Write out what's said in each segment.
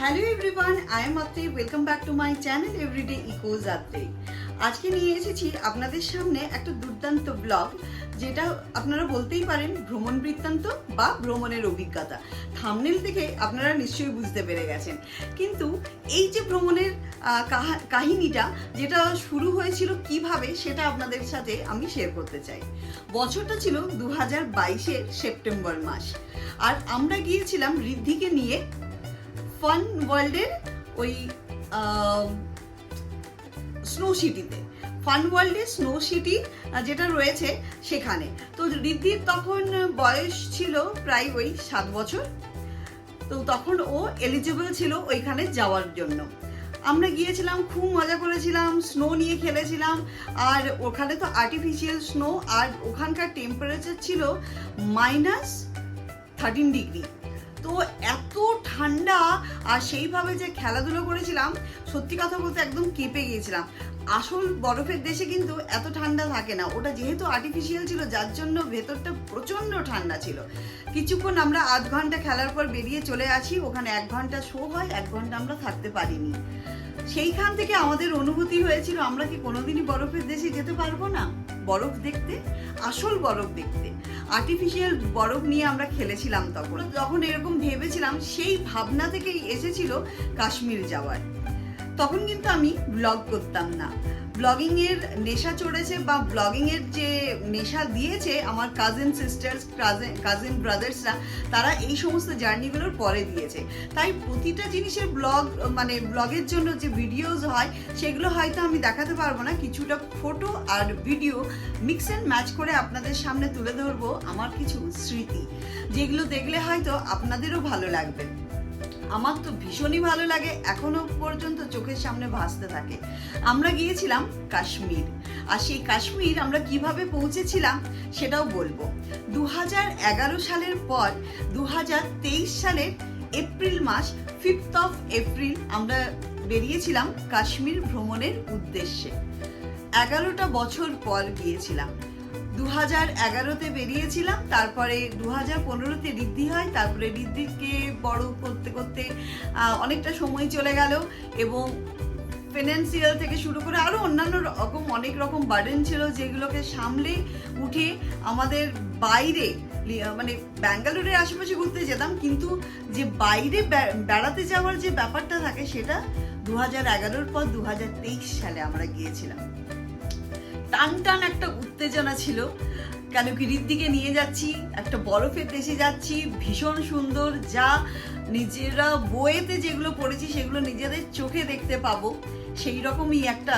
Hello everyone I am Atre welcome back to my channel everyday echoes Atre আজকে নিয়ে এসেছি আপনাদের সামনে একটা দুর্দান্ত ব্লগ যেটা আপনারা বলতেই পারেন ভ্রমণ বৃত্তান্ত বা ভ্রমণের অভিজ্ঞতা। থামনেল থেকে আপনারা নিশ্চয়ই বুঝতে পেরে গেছেন। কিন্তু এই যে ভ্রমণের কাহিনীটা, যেটা শুরু হয়েছিল কীভাবে, সেটা আপনাদের সাথে আমি শেয়ার করতে চাই। বছরটা ছিল দু হাজার বাইশের সেপ্টেম্বর মাস। আর আমরা গিয়েছিলাম ঋদ্ধিকে নিয়ে ফান ওয়ার্ল্ডের ওই স্নো সিটিতে ফান ওয়ার্ল্ডের স্নো সিটি যেটা রয়েছে সেখানে। তো রিদ্ধির তখন বয়স ছিল প্রায় ওই সাত বছর। তো তখন ও এলিজিবল ছিল ওইখানে যাওয়ার জন্য। আমরা গিয়েছিলাম, খুব মজা করেছিলাম স্নো নিয়ে খেলেছিলাম। আর ওখানে তো আর্টিফিশিয়াল স্নো আর ওখানকার টেম্পারেচার ছিল মাইনাস থার্টিন ডিগ্রি তো এত ঠান্ডা আর সেইভাবে যে খেলাধুলো করেছিলাম, সত্যি কথা বলতে একদম কেঁপে গিয়েছিলাম। আসল বরফের দেশে কিন্তু এত ঠান্ডা থাকে না। ওটা যেহেতু আর্টিফিশিয়াল ছিল, যার জন্য ভেতরটা প্রচণ্ড ঠান্ডা ছিল। কিছুক্ষণ আমরা আধ ঘণ্টা খেলার পর বেরিয়ে চলে আসি ওখানে এক ঘণ্টা শো হয়, এক ঘণ্টা আমরা থাকতে পারিনি। সেইখান থেকে আমাদের অনুভূতি হয়েছিল, আমরা কি কোনোদিনই বরফের দেশে যেতে পারব না? বরফ দেখতে, আসল বরফ দেখতে। আর্টিফিশিয়াল বরফ নিয়ে আমরা খেলেছিলাম তখন। যখন এরকম ভেবেছিলাম, সেই ভাবনা থেকেই এসেছিল কাশ্মীর যাওয়ার। তখন কিন্তু আমি ব্লগ করতাম না। ব্লগিং এর নেশা চড়েছে বা ব্লগিং এর যে নেশা দিয়েছে আমার কাজিন সিস্টার্স কাজিন ব্রাদার্সরা তারা এই সমস্ত জার্নিগুলোর পরে দিয়েছে। তাই প্রতিটা জিনিসের ব্লগ মানে ব্লগের জন্য যে ভিডিওস হয়, সেগুলো হয়তো আমি দেখাতে পারব না। কিছুটা ফটো আর ভিডিও মিক্স অ্যান্ড ম্যাচ করে আপনাদের সামনে তুলে ধরবো আমার কিছু স্মৃতি, যেগুলো দেখলে হয়তো আপনাদেরও ভালো লাগবে। আমার তো ভীষণই ভালো লাগে, এখনও পর্যন্ত চোখের সামনে ভাসতে থাকে। আমরা গিয়েছিলাম কাশ্মীর, আর সেই কাশ্মীর আমরা কীভাবে পৌঁছেছিলাম সেটাও বলব। দু হাজার এগারো সালের পর দু হাজার তেইশ সালের এপ্রিল মাস ফিফথ অফ এপ্রিল আমরা বেরিয়েছিলাম কাশ্মীর ভ্রমণের উদ্দেশ্যে। এগারোটা বছর পর গিয়েছিলাম। দু হাজার এগারোতে বেরিয়েছিলাম, তারপরে দু হাজার পনেরোতে ঋদ্ধি হয়, তারপরে ঋদ্ধিকে বড় করতে করতে অনেকটা সময় চলে গেল এবং ফিনান্সিয়াল থেকে শুরু করে আরও অন্যান্য রকম অনেক রকম বার্ডেন ছিল যেগুলোকে সামলে উঠে আমাদের বাইরে মানে ব্যাঙ্গালোরের আশেপাশে ঘুরতে যেতাম, কিন্তু যে বাইরে বেড়াতে যাওয়ার যে ব্যাপারটা থাকে সেটা দু হাজার এগারোর পর দু হাজার তেইশ সালে আমরা গিয়েছিলাম। টান টান একটা উত্তেজনা ছিল। কেন কি ঋদ্ধিকে নিয়ে যাচ্ছি, একটা বরফের দেশে যাচ্ছি, ভীষণ সুন্দর, যা নিজেরা বইয়েতে যেগুলো পড়েছি সেগুলো নিজেদের চোখে দেখতে পাবো। সেই রকমই একটা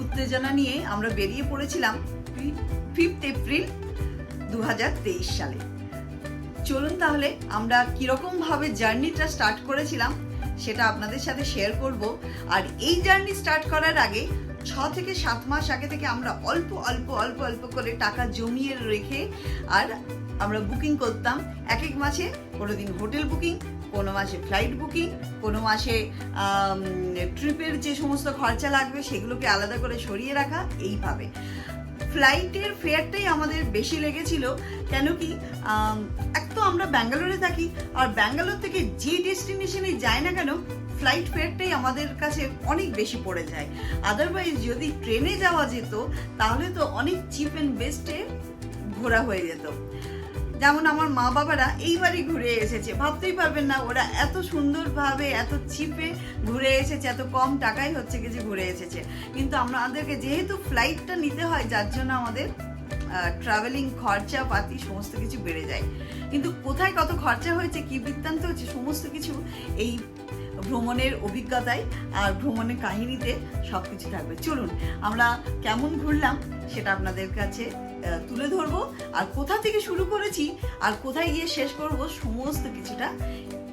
উত্তেজনা নিয়ে আমরা বেরিয়ে পড়েছিলাম ফিফথ এপ্রিল দু হাজার তেইশ সালে। চলুন তাহলে আমরা কীরকম ভাবে জার্নিটা স্টার্ট করেছিলাম সেটা আপনাদের সাথে শেয়ার করব। আর এই জার্নি স্টার্ট করার আগে ছ থেকে সাত মাস আগে থেকে আমরা অল্প অল্প অল্প অল্প করে টাকা জমিয়ে রেখে আর আমরা বুকিং করতাম। এক এক মাসে কোনো দিন হোটেল বুকিং, কোনো মাসে ফ্লাইট বুকিং, কোনো মাসে ট্রিপের যে সমস্ত খরচা লাগবে সেগুলোকে আলাদা করে সরিয়ে রাখা, এইভাবে। ফ্লাইটের ফেয়ারটাই আমাদের বেশি লেগেছিল, কেন কি এক তো আমরা ব্যাঙ্গালোরে থাকি, আর ব্যাঙ্গালোর থেকে যে ডেস্টিনেশনে যায় না কেন, ফ্লাইট ফেয়ারটাই আমাদের কাছে অনেক বেশি পড়ে যায়। আদারওয়াইজ যদি ট্রেনে যাওয়া যেত, তাহলে তো অনেক চিপ অ্যান্ড বেস্টে ঘোরা হয়ে যেত। যেমন আমার মা বাবারা এইবারই ঘুরে এসেছে। ভাবতেই পারবেন না, ওরা এত সুন্দরভাবে, এত চিপে ঘুরে এসেছে, এত কম টাকাই হচ্ছে কি যে ঘুরে এসেছে। কিন্তু আমাদেরকে যেহেতু ফ্লাইটটা নিতে হয়, যার জন্য আমাদের ট্রাভেলিং খরচা পাতি সমস্ত কিছু বেড়ে যায়। কিন্তু কোথায় কত খরচা হয়েছে, কি বৃত্তান্ত হচ্ছে, সমস্ত কিছু এই ভ্রমণের অভিজ্ঞতায় আর ভ্রমণের কাহিনীতে সব কিছু থাকবে। চলুন, আমরা কেমন ঘুরলাম সেটা আপনাদের কাছে তুলে ধরবো। আর কোথা থেকে শুরু করেছি, আর কোথায় গিয়ে শেষ করব, সমস্ত কিছুটা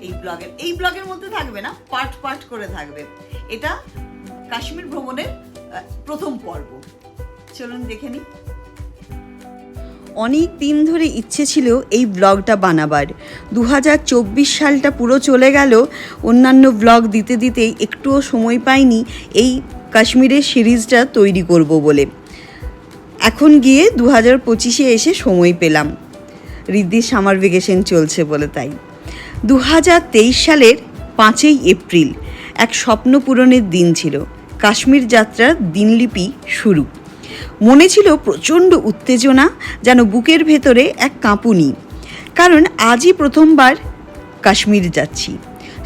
এই ব্লগের এই ব্লগের মধ্যে থাকবে না পার্ট পার্ট করে থাকবে। এটা কাশ্মীর ভ্রমণের প্রথম পর্ব। চলুন দেখে নিই। অনেক দিন ধরে ইচ্ছে ছিল এই ব্লগটা বানাবার। দু হাজার চব্বিশ সালটা পুরো চলে গেল, অন্যান্য ব্লগ দিতে দিতেই একটুও সময় পাইনি এই কাশ্মীরের সিরিজটা তৈরি করব বলে। এখন গিয়ে দু হাজার পঁচিশে এসে সময় পেলাম। রিদ্ধির সামার ভেকেশন চলছে বলে তাই। দু হাজার তেইশ সালের পাঁচই এপ্রিল এক স্বপ্ন পূরণের দিন ছিল। কাশ্মীর যাত্রার দিনলিপি শুরু। মনে ছিল প্রচণ্ড উত্তেজনা, যেন বুকের ভেতরে এক কাঁপুনি। কারণ আজই প্রথমবার কাশ্মীর যাচ্ছি।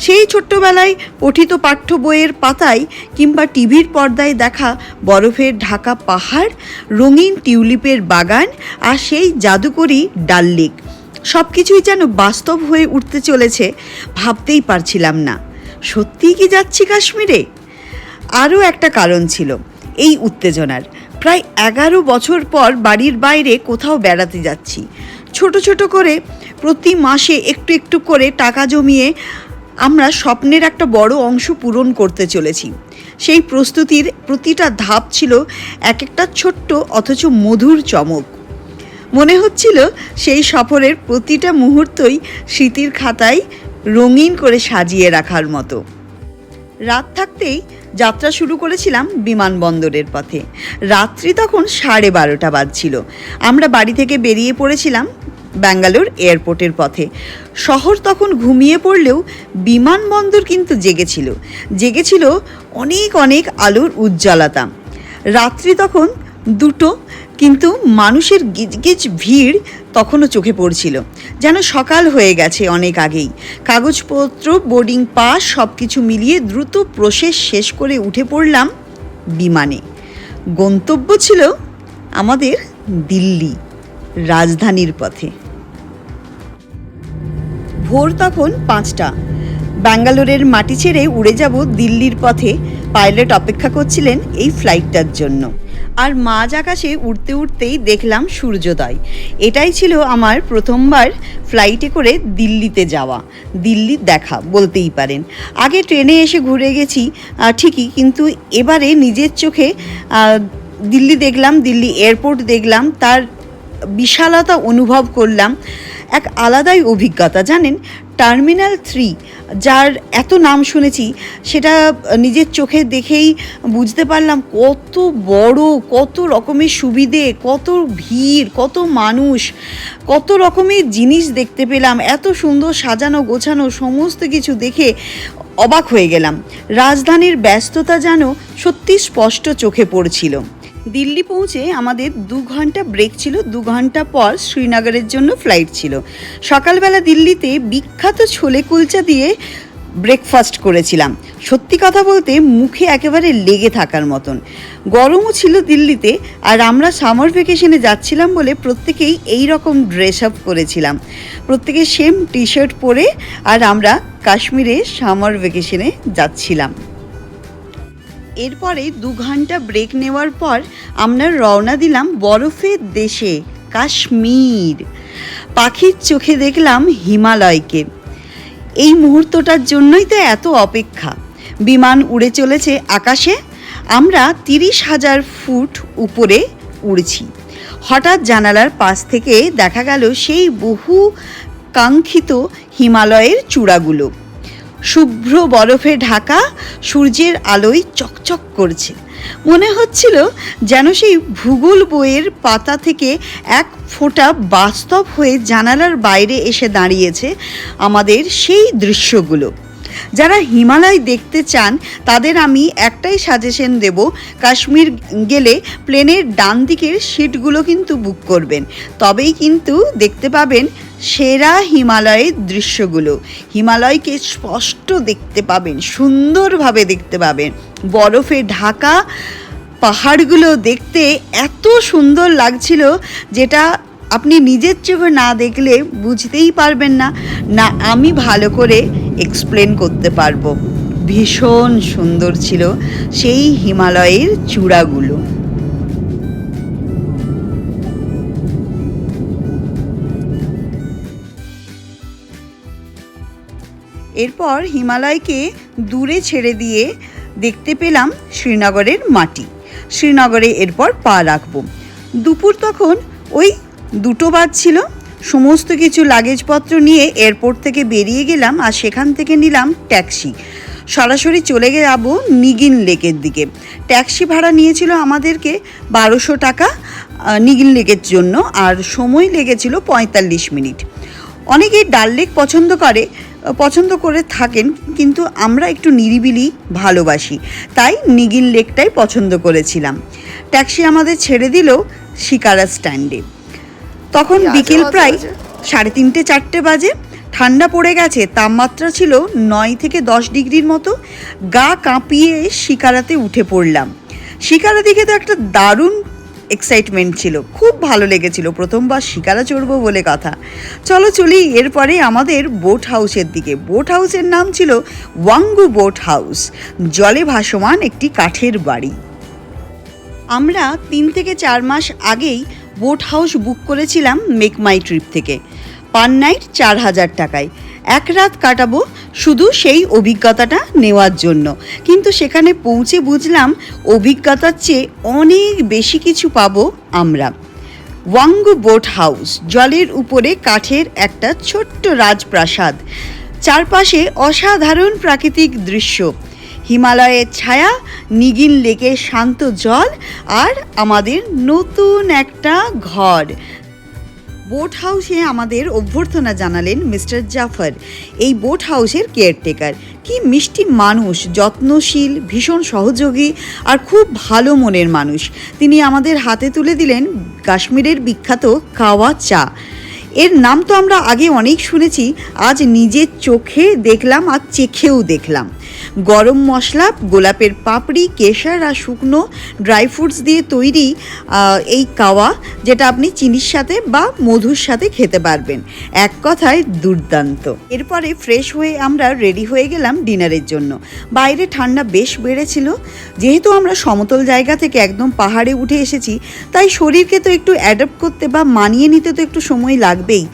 সেই ছোট্টবেলায় পঠিত পাঠ্য বইয়ের পাতায় কিংবা টিভির পর্দায় দেখা বরফের ঢাকা পাহাড়, রঙিন টিউলিপের বাগান আর সেই জাদুকরি ডাল লেক। সব কিছুই যেন বাস্তব হয়ে উঠতে চলেছে ভাবতেই পারছিলাম না। সত্যিই কি যাচ্ছি কাশ্মীরে? আরও একটা কারণ ছিল, এই উত্তেজনার। প্রায় এগারো বছর পর বাড়ির বাইরে কোথাও বেড়াতে যাচ্ছি। ছোট ছোট করে প্রতি মাসে একটু একটু করে টাকা জমিয়ে আমরা স্বপ্নের একটা বড় অংশ পূরণ করতে চলেছি। সেই প্রস্তুতির প্রতিটা ধাপ ছিল এক একটা ছোট্ট অথচ মধুর চমক। মনে হচ্ছিল সেই সফরের প্রতিটা মুহূর্তই স্মৃতির খাতায় রঙিন করে সাজিয়ে রাখার মতো। রাত থাকতেই যাত্রা শুরু করেছিলাম বিমানবন্দরের পথে। রাত্রি তখন সাড়ে বারোটা বাজছিল। আমরা বাড়ি থেকে বেরিয়ে পড়েছিলাম ব্যাঙ্গালোর এয়ারপোর্টের পথে। শহর তখন ঘুমিয়ে পড়লেও বিমানবন্দর কিন্তু জেগেছিল। জেগেছিল অনেক অনেক আলোর উজ্জ্বলতা। রাত্রি তখন দুটো, কিন্তু মানুষের গিজগিজ ভিড় তখনও চোখে পড়ছিল। যেন সকাল হয়ে গেছে অনেক আগেই। কাগজপত্র, বোর্ডিং পাস সব কিছু মিলিয়ে দ্রুত প্রসেস শেষ করে উঠে পড়লাম বিমানে। গন্তব্য ছিল আমাদের দিল্লি, রাজধানীর পথে। ভোর তখন পাঁচটা। ব্যাঙ্গালোরের মাটি ছেড়ে উড়ে যাব দিল্লির পথে। পাইলট অপেক্ষা করছিলেন এই ফ্লাইটটার জন্য। আর মাঝ আকাশে উড়তে উড়তেই দেখলাম সূর্যোদয়। এটাই ছিল আমার প্রথমবার ফ্লাইটে করে দিল্লিতে যাওয়া। দিল্লির দেখা, বলতেই পারেন। আগে ট্রেনে এসে ঘুরে গেছি ঠিকই, কিন্তু এবারে নিজের চোখে দিল্লি দেখলাম, দিল্লি এয়ারপোর্ট দেখলাম, তার বিশালতা অনুভব করলাম। এক আলাদাই অভিজ্ঞতা, জানেন? টার্মিনাল থ্রি, যার এত নাম শুনেছি, সেটা নিজের চোখে দেখেই বুঝতে পারলাম কত বড়, কত রকমের সুবিধে, কত ভিড়, কত মানুষ, কত রকমের জিনিস দেখতে পেলাম, এত সুন্দর সাজানো, গোছানো, সমস্ত কিছু দেখে অবাক হয়ে গেলাম। রাজধানীর ব্যস্ততা যেন সত্যি স্পষ্ট চোখে পড়ছিল। দিল্লি পৌঁছে আমাদের দু ঘণ্টা ব্রেক ছিল। দু ঘণ্টা পর শ্রীনগরের জন্য ফ্লাইট ছিল। সকালবেলা দিল্লিতে বিখ্যাত ছোলে কুলচা দিয়ে ব্রেকফাস্ট করেছিলাম। সত্যি কথা বলতে মুখে একেবারে লেগে থাকার মতন। গরমও ছিল দিল্লিতে, আর আমরা সামার ভ্যাকেশনে যাচ্ছিলাম বলে প্রত্যেকেই এই রকম ড্রেস আপ করেছিলাম। প্রত্যেকে সেম টি শার্ট পরে আর আমরা কাশ্মীরে সামার ভ্যাকেশনে যাচ্ছিলাম। এরপরে দু ঘণ্টা ব্রেক নেওয়ার পর আমরা রওনা দিলাম বরফের দেশে, কাশ্মীর। পাখির চোখে দেখলাম হিমালয়কে। এই মুহূর্তটার জন্যই তো এত অপেক্ষা। বিমান উড়ে চলেছে আকাশে। আমরা তিরিশ হাজার ফুট উপরে উড়ছি। হঠাৎ জানালার পাশ থেকে দেখা গেল সেই বহু কাঙ্ক্ষিত হিমালয়ের চূড়াগুলো। শুভ্র বরফে ঢাকা, সূর্যের আলোয় চকচক করছে। মনে হচ্ছিল যেন সেই ভূগোল বইয়ের পাতা থেকে এক ফোঁটা বাস্তব হয়ে জানালার বাইরে এসে দাঁড়িয়েছে আমাদের সেই দৃশ্যগুলো। যারা হিমালয় দেখতে চান, তাদের আমি একটাই সাজেশন দেব, কাশ্মীর গেলে প্লেনের ডান দিকের সিটগুলো কিন্তু বুক করবেন। তবেই কিন্তু দেখতে পাবেন সেরা হিমালয়ের দৃশ্যগুলো। হিমালয়কে স্পষ্ট দেখতে পাবেন, সুন্দরভাবে দেখতে পাবেন। বরফে ঢাকা পাহাড়গুলো দেখতে এত সুন্দর লাগছিল, যেটা আপনি নিজের চোখে না দেখলে বুঝতেই পারবেন না। না, আমি ভালো করে এক্সপ্লেন করতে পারব। ভীষণ সুন্দর ছিল সেই হিমালয়ের চূড়াগুলো। এরপর হিমালয়কে দূরে ছেড়ে দিয়ে দেখতে পেলাম শ্রীনগরের মাটি। শ্রীনগরে এরপর পা রাখব। দুপুর তখন ওই দুটো বাজছিল সমস্ত কিছু লাগেজপত্র নিয়ে এয়ারপোর্ট থেকে বেরিয়ে গেলাম আর সেখান থেকে নিলাম ট্যাক্সি। সরাসরি চলে যাব নিগিন লেকের দিকে। ট্যাক্সি ভাড়া নিয়েছিল আমাদেরকে বারোশো টাকা নিগিন লেকের জন্য আর সময় লেগেছিল পঁয়তাল্লিশ মিনিট। অনেকেই ডাল লেক পছন্দ করে পছন্দ করে থাকেন কিন্তু আমরা একটু নিরিবিলি ভালোবাসি, তাই নিগিল লেকটাই পছন্দ করেছিলাম। ট্যাক্সি আমাদের ছেড়ে দিল শিকারা স্ট্যান্ডে। তখন বিকেল প্রায় সাড়ে তিনটে চারটে বাজে। ঠান্ডা পড়ে গেছে তাপমাত্রা ছিল নয় থেকে দশ ডিগ্রির মতো। গা কাঁপিয়ে শিকারাতে উঠে পড়লাম। শিকারা দিকে তো একটা দারুণ এক্সাইটমেন্ট ছিল। খুব ভালো লেগেছিল প্রথমবার শিকারা চড়বো বলে কথা। চলো চলি এরপরে আমাদের বোট হাউসের দিকে। বোট হাউসের নাম ছিল ওয়াঙ্গু বোট হাউস জলে ভাসমান একটি কাঠের বাড়ি। আমরা তিন থেকে চার মাস আগেই বোট হাউস বুক করেছিলাম মেক মাই ট্রিপ থেকে। পার নাইট চার হাজার টাকায়। এক রাত কাটাবো শুধু সেই অভিজ্ঞতাটা নেওয়ার জন্য। কিন্তু সেখানে পৌঁছে বুঝলাম অভিজ্ঞতার চেয়ে অনেক বেশি কিছু পাবো আমরা। ওয়াঙ্গু বোট হাউস, জলের উপরে কাঠের একটা ছোট্ট রাজপ্রাসাদ। চারপাশে অসাধারণ প্রাকৃতিক দৃশ্য। হিমালয়ের ছায়া, নিগিন লেকের শান্ত জল আর আমাদের নতুন একটা ঘর। বোট হাউসে আমাদের অভ্যর্থনা জানালেন মিস্টার জাফর, এই বোট হাউসের কেয়ারটেকার কি মিষ্টি মানুষ, যত্নশীল, ভীষণ সহযোগী আর খুব ভালো মনের মানুষ। তিনি আমাদের হাতে তুলে দিলেন কাশ্মীরের বিখ্যাত কাওয়া চা। এর নাম তো আমরা আগে অনেক শুনেছি, আজ নিজের চোখে দেখলাম আর চেখেও দেখলাম। গরম মশলা, গোলাপের পাপড়ি, কেশর আর শুকনো ড্রাই ফ্রুটস দিয়ে তৈরি এই কাওয়া, যেটা আপনি চিনির সাথে বা মধুর সাথে খেতে পারবেন। এক কথায় দুর্দান্ত। এরপরে ফ্রেশ হয়ে আমরা রেডি হয়ে গেলাম ডিনারের জন্য। বাইরে ঠান্ডা বেশ বেড়েছিল। যেহেতু আমরা সমতল জায়গা থেকে একদম পাহাড়ে উঠে এসেছি, তাই শরীরকে তো একটু অ্যাডাপ্ট করতে বা মানিয়ে নিতে তো একটু সময় লাগবেই।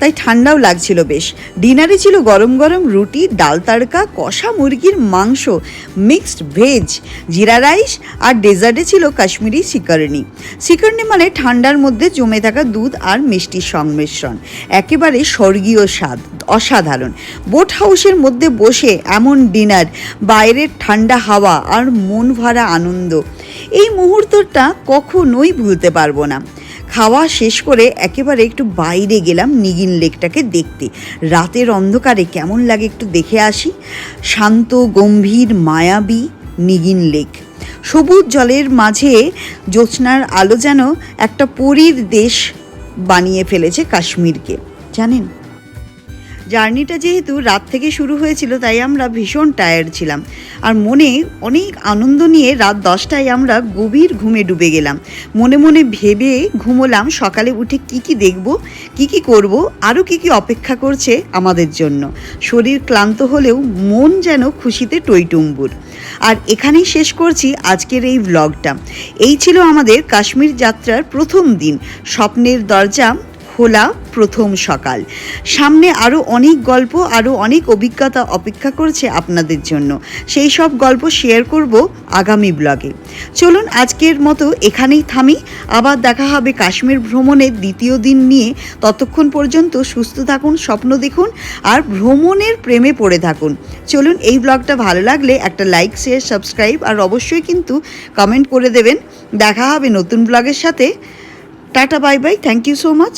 তাই ঠান্ডাও লাগছিল বেশ। ডিনারে ছিল গরম গরম রুটি, ডাল তাড়কা, কষা মুরগির মাংস, মিক্সড ভেজ, জিরা রাইস আর ডেজার্টে ছিল কাশ্মীরি শিকরনি শিকরনি মানে ঠান্ডার মধ্যে জমে থাকা দুধ আর মিষ্টির সংমিশ্রণ। একেবারে স্বর্গীয় স্বাদ, অসাধারণ। বোট হাউসের মধ্যে বসে এমন ডিনার, বাইরের ঠান্ডা হাওয়া আর মন ভরা আনন্দ। এই মুহূর্তটা কখনোই ভুলতে পারব না। খাওয়া শেষ করে একেবারে একটু বাইরে গেলাম নিগিন লেকটাকে দেখতে। রাতের অন্ধকারে কেমন লাগে একটু দেখে আসি। শান্ত, গম্ভীর, মায়াবী নিগিন লেক। সবুজ জলের মাঝে জ্যোৎস্নার আলো যেন একটা পরীর দেশ বানিয়ে ফেলেছে কাশ্মীরকে। জানেন? জার্নিটা যেহেতু রাত থেকে শুরু হয়েছিল, তাই আমরা ভীষণ টায়ার্ড ছিলাম। আর মনে অনেক আনন্দ নিয়ে রাত দশটায় আমরা গভীর ঘুমে ডুবে গেলাম। মনে মনে ভেবে ঘুমোলাম, সকালে উঠে কি কি দেখব, কি কি করব, আরও কি কি অপেক্ষা করছে আমাদের জন্য। শরীর ক্লান্ত হলেও মন যেন খুশিতে টইটুম্বুর। আর এখানেই শেষ করছি আজকের এই ভ্লগটা এই ছিল আমাদের কাশ্মীর যাত্রার প্রথম দিন। স্বপ্নের দরজা খোলা প্রথম সকাল। সামনে আরও অনেক গল্প আরও অনেক অভিজ্ঞতা অপেক্ষা করছে আপনাদের জন্য। সেই সব গল্প শেয়ার করব আগামী ব্লগে চলুন আজকের মতো এখানেই থামি। আবার দেখা হবে কাশ্মীর ভ্রমণের দ্বিতীয় দিন নিয়ে। ততক্ষণ পর্যন্ত সুস্থ থাকুন, স্বপ্ন দেখুন, আর ভ্রমণের প্রেমে পড়ে থাকুন। চলুন এই ব্লগটা ভালো লাগলে একটা লাইক শেয়ার সাবস্ক্রাইব আর অবশ্যই কিন্তু কমেন্ট করে দেবেন। দেখা হবে নতুন ব্লগের সাথে। Tata bye bye thank you so much